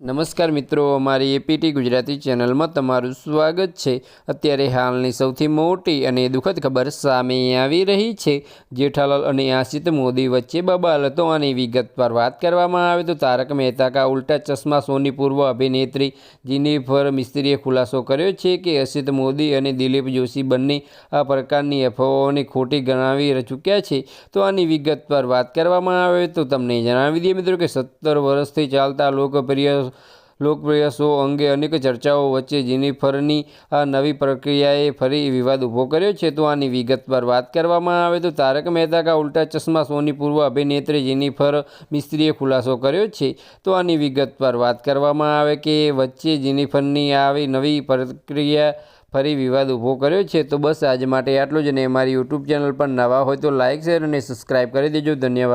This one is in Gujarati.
નમસ્કાર મિત્રો, અમારી એપીટી ગુજરાતી ચેનલમાં તમારું સ્વાગત છે. અત્યારે હાલની સૌથી મોટી અને દુઃખદ ખબર સામે આવી રહી છે. જેઠાલાલ અને આશિત મોદી વચ્ચે બબાલતો અને વિગતવાર વાત કરવામાં આવે તો તારક મહેતા કા ઉલ્ટા ચશ્મા સોની પૂર્વ અભિનેત્રી જીનીફર મિસ્ત્રીએ ખુલાસો કર્યો છે કે અસિત મોદી અને દિલીપ જોશી બંને આ પ્રકારની અફવાઓને ખોટી ગણાવી ચૂક્યા છે. તો આની વિગતવાર વાત કરવામાં આવે તો તમને જણાવી દઈએ મિત્રો કે સત્તર વર્ષથી ચાલતા લોકપ્રિય લોકપ્રિય શો અંગે અનેક ચર્ચાઓ વચ્ચે જેનિફરની આ નવી પ્રક્રિયાએ ફરી વિવાદ ઊભો કર્યો છે. તો આની વિગતવાર વાત કરવામાં આવે તો તારક મહેતા કા ઉલ્ટા ચશ્મા શોની પૂર્વ અભિનેત્રી જેનિફર મિસ્ત્રીએ ખુલાસો કર્યો છે. તો આની વિગતવાર વાત કરવામાં આવે કે વચ્ચે જેનિફરની આવી નવી પ્રક્રિયા ફરી વિવાદ ઊભો કર્યો છે. તો બસ આજ માટે આટલું જ અને અમારી યુટ્યુબ ચેનલ પર નવા હોય તો લાઇક શેર અને સબસ્ક્રાઈબ કરી દેજો. ધન્યવાદ.